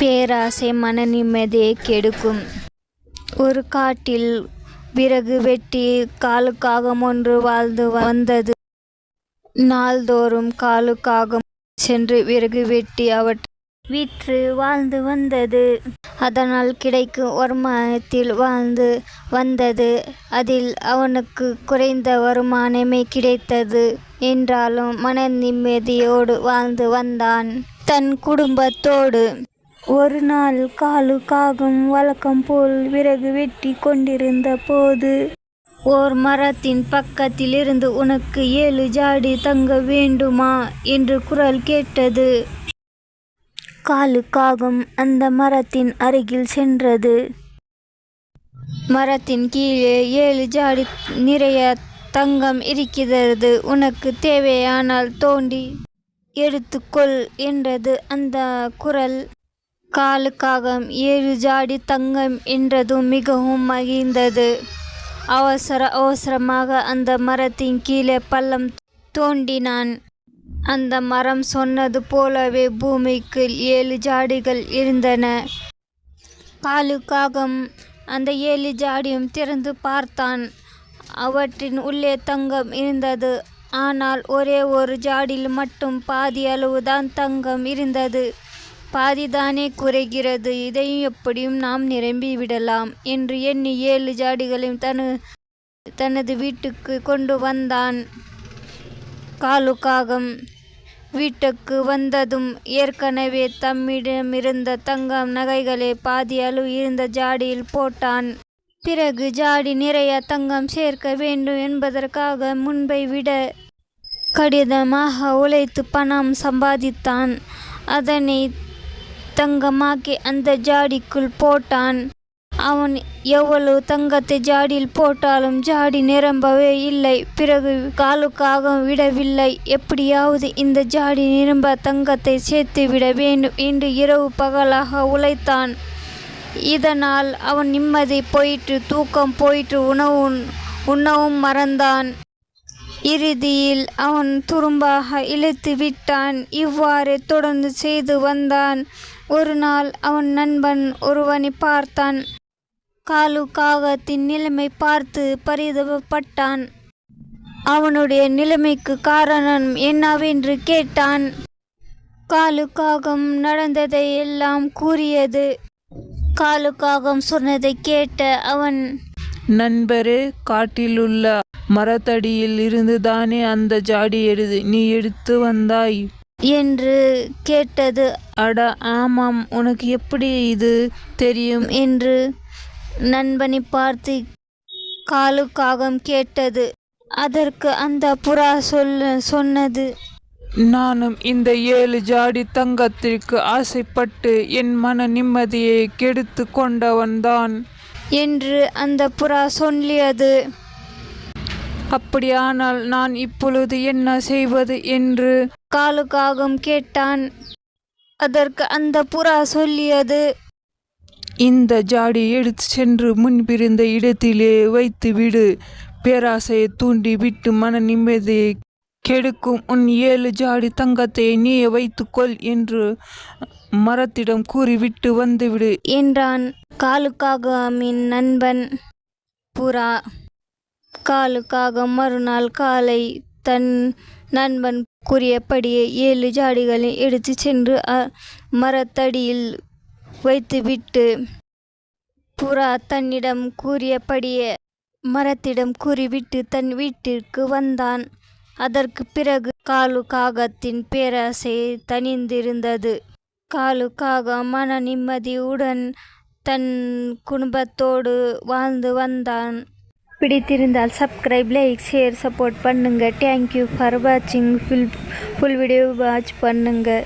பேராசை மன நிம்மதியை கெடுக்கும். ஒரு காட்டில் விறகு வெட்டி காலுக்காகம் ஒன்று வாழ்ந்து வந்தது. நாள்தோறும் காலுக்காகம் சென்று விறகு வெட்டி அவற்றை விற்று வாழ்ந்து வந்தது. அதனால் கிடைக்கும் வருமானத்தில் வாழ்ந்து வந்தது. அதில் அவனுக்கு குறைந்த வருமானமே கிடைத்தது என்றாலும் மன நிம்மதியோடு வாழ்ந்து வந்தான் தன் குடும்பத்தோடு. ஒரு நாள் காலு காகம் வழக்கம் போல் விறகு வெட்டி கொண்டிருந்த போது ஓர் மரத்தின் பக்கத்தில் இருந்து உனக்கு ஏழு ஜாடி தங்க வேண்டுமா? என்று குரல் கேட்டது. காலு காகம் அந்த மரத்தின் அருகில் சென்றது. மரத்தின் கீழே ஏழு ஜாடி நிறைய தங்கம் இருக்கிறது. உனக்கு தேவையானால் தோண்டி எடுத்துக்கொள் என்றது அந்த குரல். காலுக்காகம் ஏழு ஜாடி தங்கம் என்றதும் மிகவும் மகிழ்ந்தது. அவசர அவசரமாக அந்த மரத்தின் கீழே பள்ளம் தோண்டினான். அந்த மரம் சொன்னது போலவே பூமிக்கு ஏழு ஜாடிகள் இருந்தன. காலுக்காகம் அந்த ஏழு ஜாடியும் திறந்து பார்த்தான். அவற்றின் உள்ளே தங்கம் இருந்தது. ஆனால் ஒரே ஒரு ஜாடியில் மட்டும் பாதி அளவுதான் தங்கம் இருந்தது. பாதிதானே குறைகிறது. இதையும் எப்படியும் நாம் நிரம்பி விடலாம் என்று எண்ணி ஏழு ஜாடிகளையும் தனு தனது வீட்டுக்கு கொண்டு வந்தான். காலுக்காகம் வீட்டுக்கு வந்ததும் ஏற்கனவே தம்மிடமிருந்த தங்கம் நகைகளை பாதி அளவு இருந்த ஜாடியில் போட்டான். பிறகு ஜாடி நிறைய தங்கம் சேர்க்க வேண்டும் என்பதற்காக முன்பை விட கடிதமாக உழைத்து பணம் சம்பாதித்தான். அதனை தங்கமாக்கி அந்த ஜாடிக்குள் போட்டான். அவன் எவ்வளவு தங்கத்தை ஜாடியில் போட்டாலும் ஜாடி நிரம்பவே இல்லை. பிறகு காலுக்காக விடவில்லை. எப்படியாவது இந்த ஜாடி நிரம்ப தங்கத்தை சேர்த்து விட வேண்டும் என்று இரவு பகலாக உழைத்தான். இதனால் அவன் நிம்மதி போயிற்று தூக்கம் போயிற்று உணவு உண்ணவும் மறந்தான். இறுதியில் அவன் துரும்பாக இழுத்து விட்டான். இவ்வாறு தொடர்ந்து செய்து வந்தான். ஒரு நாள் அவன் நண்பன் ஒருவனை பார்த்தான். காலு காகத்தின் நிலைமை பார்த்து பரிதபப்பட்டான் அவனுடைய நிலைமைக்கு காரணம் என்னவென்று கேட்டான். காலு காகம் நடந்ததை எல்லாம் கூறியது. காலு காகம் சொன்னதை கேட்ட அவன் நண்பரே காட்டிலுள்ள மரத்தடியில் இருந்துதானே அந்த ஜாடி எடுது நீ எடுத்து வந்தாய். என்று கேட்டது. அட ஆமாம் உனக்கு எப்படி இது தெரியும்? என்று நண்பனை பார்த்து காலுக்காகம் கேட்டது. அதற்கு அந்த புறா சொல்ல சொன்னது. நானும் இந்த ஏழு ஜாடி தங்கத்திற்கு ஆசைப்பட்டு என் மன நிம்மதியை கெடுத்து கொண்டவன்தான். என்று அந்த புறா சொல்லியது. அப்படியானால் நான் இப்பொழுது என்ன செய்வது என்று? காலுக்காகம் கேட்டான். அதற்கு அந்த புறா சொல்லியது இந்த ஜாடி எடுத்து சென்று முன்பிருந்த இடத்திலே வைத்து விடு. பேராசையை தூண்டி விட்டு மன நிம்மதியை கெடுக்கும் உன் ஏழு ஜாடி தங்கத்தை நீயே வைத்துக்கொள் என்று மரத்திடம் கூறிவிட்டு வந்துவிடு என்றான். காலுக்காகமின் நண்பன் புறா. காலுக்காக மறுநாள் காலை தன் நண்பன் கூறியபடியே ஏழு ஜாடிகளை எடுத்து சென்று அ- மரத்தடியில் வைத்துவிட்டு புறா தன்னிடம் கூறியபடியே மரத்திடம் கூறிவிட்டு தன் வீட்டிற்கு வந்தான். அதற்கு பிறகு காலு காகத்தின் பேராசை தணிந்திருந்தது. காலு காகம் மன நிம்மதியுடன் தன் குடும்பத்தோடு வாழ்ந்து வந்தான். பிடித்திருந்தால் சப்ஸ்கிரைப் லைக் ஷேர் சப்போர்ட் பண்ணுங்கள் தேங்க்யூ ஃபார் வாட்சிங் ஃபுல் ஃபுல் வீடியோ வாட்ச் பண்ணுங்கள்